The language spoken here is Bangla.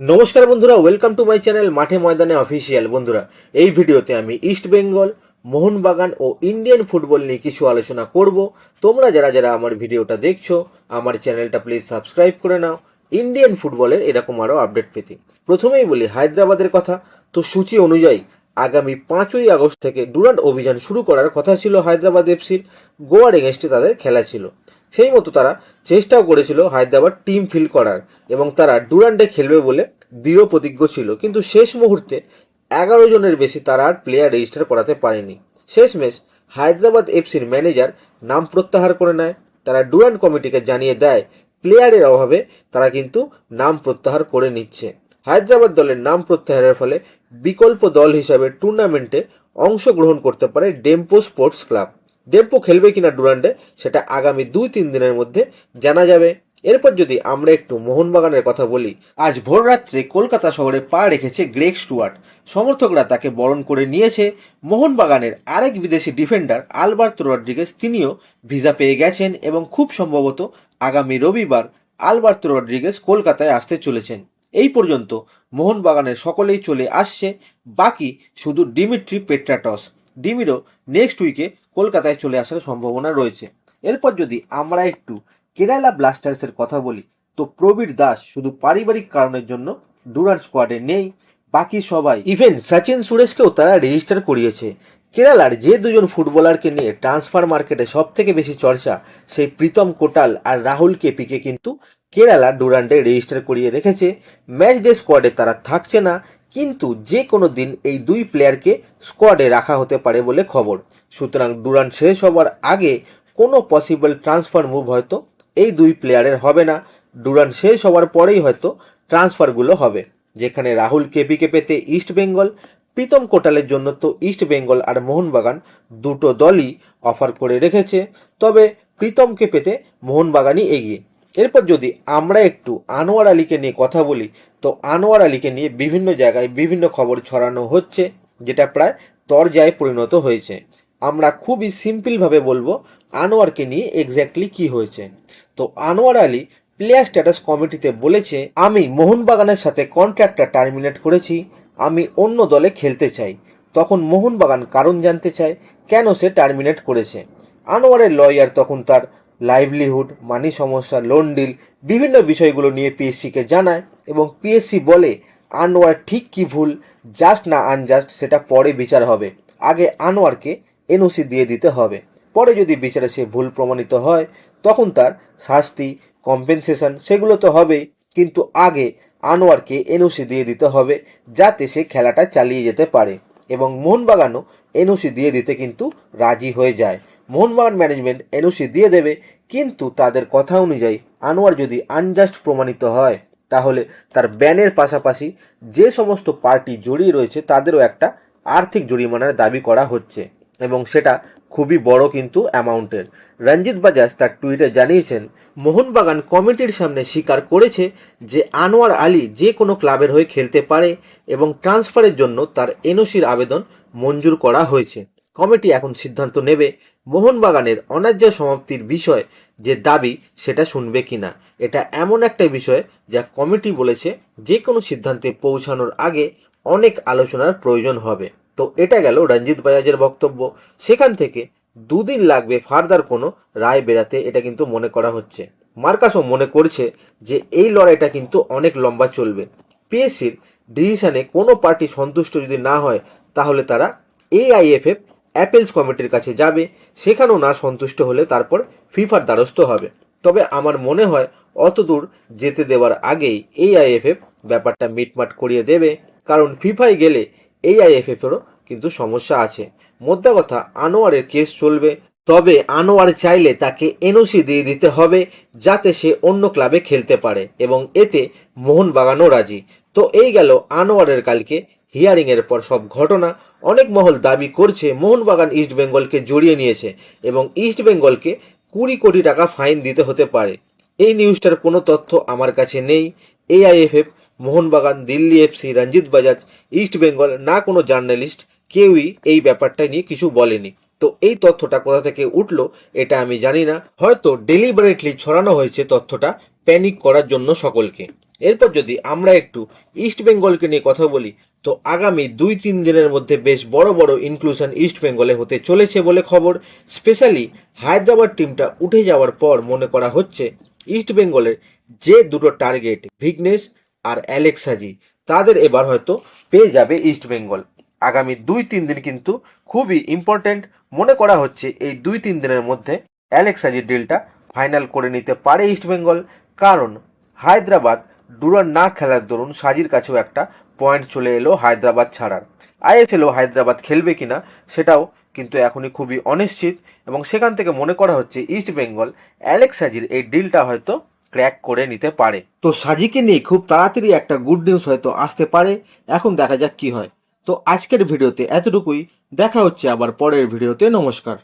নমস্কার বন্ধুরা ওয়েলকাম টু মাই চ্যানেল মাঠে ময়দানে অফিসিয়াল বন্ধুরা, এই ভিডিওতে আমি ইস্ট বেঙ্গল মোহনবাগান ও ইন্ডিয়ান ফুটবল নিয়ে কিছু আলোচনা করব। তোমরা যারা যারা আমার ভিডিওটা দেখছ, আমার চ্যানেলটা প্লিজ সাবস্ক্রাইব করে নাও। ইন্ডিয়ান ফুটবলের এরকম আরও আপডেট পেতে। প্রথমেই বলি হায়দ্রাবাদের কথা। তো সূচি অনুযায়ী, আগামী পাঁচই আগস্ট থেকে ডুরান্ট অভিযান শুরু করার কথা ছিল হায়দ্রাবাদ এফসির। গোয়ার এগেনস্টে তাদের খেলা ছিল। সেই মতো তারা চেষ্টাও করেছিল হায়দ্রাবাদ টিম ফিল করার এবং তারা ডুরান্ডে খেলবে বলে দৃঢ় প্রতিজ্ঞ ছিল। কিন্তু শেষ মুহূর্তে এগারো জনের বেশি তারা আর প্লেয়ার রেজিস্টার করাতে পারেনি। শেষ শেষমেশ হায়দ্রাবাদ এফসির ম্যানেজার নাম প্রত্যাহার করে নেয়। তারা ডুরান্ড কমিটিকে জানিয়ে দেয় প্লেয়ারের অভাবে তারা কিন্তু নাম প্রত্যাহার করে নিচ্ছে। হায়দ্রাবাদ দলের নাম প্রত্যাহারের ফলে বিকল্প দল হিসাবে টুর্নামেন্টে অংশগ্রহণ করতে পারে ডেম্পো স্পোর্টস ক্লাব ডেম্পো খেলবে কিনা ডুরান্ডে, সেটা আগামী দুই তিন দিনের মধ্যে জানা যাবে। এরপর যদি আমরা একটু মোহনবাগানের কথা বলি, আজ ভোর রাত্রে কলকাতা শহরে পা রেখেছে গ্রেগ স্টুয়ার্ট। সমর্থকরা তাকে বরণ করে নিয়েছে। মোহনবাগানের আরেক বিদেশি ডিফেন্ডার আলবার্তো রড্রিগেজ, তিনিও ভিসা পেয়ে গেছেন এবং খুব সম্ভবত আগামী রবিবার আলবার্তো রড্রিগেজ কলকাতায় আসতে চলেছেন। এই পর্যন্ত মোহনবাগানের সকলেই চলে আসছে, বাকি শুধু ডিমিট্রি পেট্রাটস। ডিমিরও নেক্সট উইকে কলকাতায় চলে আসার সম্ভাবনা রয়েছে। এরপর যদি আমরা একটু কেরালা ব্লাস্টার্সের কথা বলি, তো প্রবীর দাস শুধু পারিবারিক কারণের জন্য ডুরান্ট স্কোয়াডে নেই, বাকি সবাই ইভেন সচিন সুরেশকেও তারা রেজিস্টার করিয়েছে। কেরালার যে দুজন ফুটবলারকে নিয়ে ট্রান্সফার মার্কেটে সব থেকে বেশি চর্চা, সেই প্রীতম কোটাল আর রাহুল কেপিকে কিন্তু কেরালা ডুরান্ডে রেজিস্টার করিয়ে রেখেছে। ম্যাচ ডে স্কোয়াডে তারা থাকছে না কিন্তু যে কোনো দিন এই দুই প্লেয়ারকে স্কোয়াডে রাখা হতে পারে বলে খবর। সুতরাং ডুরান্ড শেষ হবার আগে কোনো পসিবল ট্রান্সফার মুভ হয়তো এই দুই প্লেয়ারের হবে না। ডুরান শেষ হওয়ার পরেই হয়তো ট্রান্সফারগুলো হবে। যেখানে রাহুল কেপিকে পেতে ইস্ট বেঙ্গল, প্রীতম কোটালের জন্য তো ইস্ট বেঙ্গল আর মোহনবাগান দুটো দলই অফার করে রেখেছে। তবে প্রীতমকে পেতে মোহনবাগানই এগিয়ে। এরপর যদি আমরা একটু আনোয়ার আলীকে নিয়ে কথা বলি, তো আনোয়ার আলীকে নিয়ে বিভিন্ন জায়গায় বিভিন্ন খবর ছড়ানো হচ্ছে, যেটা প্রায় তরজায় পরিণত হয়েছে। আমরা খুবই সিম্পলভাবে বলব আনোয়ারকে নিয়ে এক্স্যাক্টলি কি হয়েছে। তো আনোয়ার আলী প্লেয়ার স্ট্যাটাস কমিটিতে বলেছে, আমি মোহনবাগানের সাথে কন্ট্রাক্টটা টার্মিনেট করেছি, আমি অন্য দলে খেলতে চাই। তখন মোহনবাগান কারণ জানতে চায় কেন সে টার্মিনেট করেছে। আনোয়ারের লয়ার তখন তার লাইভলিহুড মানি সমস্যা লোন ডিল বিভিন্ন বিষয়গুলো নিয়ে পিএসসিকে জানায় এবং পিএসসি বলে, আনোয়ার ঠিক কি ভুল জাস্ট না আনজাস্ট সেটা পরে বিচার হবে। আগে আনোয়ারকে এনওসি দিয়ে দিতে হবে। পরে যদি বিচারে সে ভুল প্রমাণিত হয়, তখন তার শাস্তি কম্পেনসেশন সেগুলো তো হবেই। কিন্তু আগে আনোয়ারকে এনওসি দিয়ে দিতে হবে, যাতে সে খেলাটা চালিয়ে যেতে পারে। এবং মোহনবাগানও এনওসি দিয়ে দিতে কিন্তু রাজি হয়ে যায়। মোহনবাগান ম্যানেজমেন্ট এনওসি দিয়ে দেবে, কিন্তু তাদের কথা অনুযায়ী আনোয়ার যদি আনজাস্ট প্রমাণিত হয়, তাহলে তার ব্যানের পাশাপাশি যে সমস্ত পার্টি জড়িয়ে রয়েছে তাদেরও একটা আর্থিক জরিমানার দাবি করা হচ্ছে। এবং সেটা খুবই বড় কিন্তু অ্যামাউন্টের। রঞ্জিত বাজাজ তার টুইটে জানিয়েছেন, মোহনবাগান কমিটির সামনে স্বীকার করেছে যে আনোয়ার আলী যে কোনো ক্লাবের হয়ে খেলতে পারে এবং ট্রান্সফারের জন্য তার এনওসির আবেদন মঞ্জুর করা হয়েছে। কমিটি এখন সিদ্ধান্ত নেবে মোহনবাগানের অন্যায্য সমাপ্তির বিষয়, যে দাবি সেটা শুনবে কিনা। এটা এমন একটা বিষয় যা কমিটি বলেছে যে কোনো সিদ্ধান্তে পৌঁছানোর আগে অনেক আলোচনার প্রয়োজন হবে। তো এটা গেল রঞ্জিত বাজাজের বক্তব্য। সেখান থেকে দুদিন লাগবে ফার্দার কোনো রায় বেরাতে, এটা কিন্তু মনে করা হচ্ছে। মার্কাসও মনে করছে যে এই লড়াইটা কিন্তু অনেক লম্বা চলবে। পিএসসির ডিসিশনে কোনো পার্টি সন্তুষ্ট যদি না হয়, তাহলে তারা এআইএফএফ অ্যাপেলস কমিটির কাছে যাবে, সেখানেও না সন্তুষ্ট হলে তারপর ফিফার দ্বারস্থ হবে। তবে আমার মনে হয় অত দূর যেতে দেওয়ার আগেই এআইএফএফ ব্যাপারটা মিটমাট করিয়ে দেবে, কারণ ফিফায় গেলে এই এআইএফএফেরও কিন্তু সমস্যা আছে। মোদ্দা কথা, আনোয়ারের কেস চলবে, তবে আনোয়ার চাইলে তাকে এনওসি দিয়ে দিতে হবে, যাতে সে অন্য ক্লাবে খেলতে পারে, এবং এতে মোহনবাগানও রাজি। তো এই গেল আনোয়ারের কালকে হিয়ারিং এর পর সব ঘটনা অনেক মহল দাবি করছে মোহনবাগান ইস্ট বেঙ্গলকে জড়িয়ে নিয়েছে এবং ইস্ট বেঙ্গলকে কুড়ি কোটি টাকা ফাইন দিতে হতে পারে। এই নিউজটার কোনো তথ্য আমার কাছে নেই। AIFF, Mohun Bagan, Delhi FC, Ranjit Bajaj, East Bengal, না কোনো জার্নালিস্ট, কেউই এই ব্যাপারটা নিয়ে কিছু বলেনি। তো এই তথ্যটা কোথা থেকে উঠল এটা আমি জানি না। হয়তো ডেলিবারেটলি ছড়ানো হয়েছে তথ্যটা প্যানিক করার জন্য সকলকে। এরপর যদি আমরা একটু ইস্ট বেঙ্গলকে নিয়ে কথা বলি তো আগামী দুই তিন দিনের মধ্যে বেশ বড় বড় ইনক্লুশন ইস্ট বেঙ্গলে হতে চলেছে বলে খবর। স্পেশালি হায়দ্রাবাদ টিমটা উঠে যাওয়ার পর মনে করা হচ্ছে ইস্ট বেঙ্গলের যে দুটো টার্গেট ভিগনেশ আর অ্যালেক্সাজি তাদের এবার হয়তো পেয়ে যাবে ইস্ট বেঙ্গল আগামী দুই তিন দিন কিন্তু খুবই ইম্পর্ট্যান্ট মনে করা হচ্ছে এই দুই তিন দিনের মধ্যে অ্যালেক্সাজির ডিলটা ফাইনাল করে নিতে পারে ইস্ট বেঙ্গল কারণ হায়দ্রাবাদ ডুরান না খেলার দরুন সাজির কাছেও একটা পয়েন্ট চলে এলো হায়দ্রাবাদ ছাড়ার। আইএসএলও হায়দ্রাবাদ খেলবে কিনা সেটাও কিন্তু এখনই খুবই অনিশ্চিত এবং সেখান থেকে মনে করা হচ্ছে ইস্ট বেঙ্গল অ্যালেক্স সাজির এই ডিলটা হয়তো ক্র্যাক করে নিতে পারে। তো সাজিকে নিয়ে খুব তাড়াতাড়ি একটা গুড নিউজ হয়তো আসতে পারে, এখন দেখা যাক কি হয়। তো আজকের ভিডিওতে এতটুকুই, দেখা হচ্ছে আবার পরের ভিডিওতে, নমস্কার।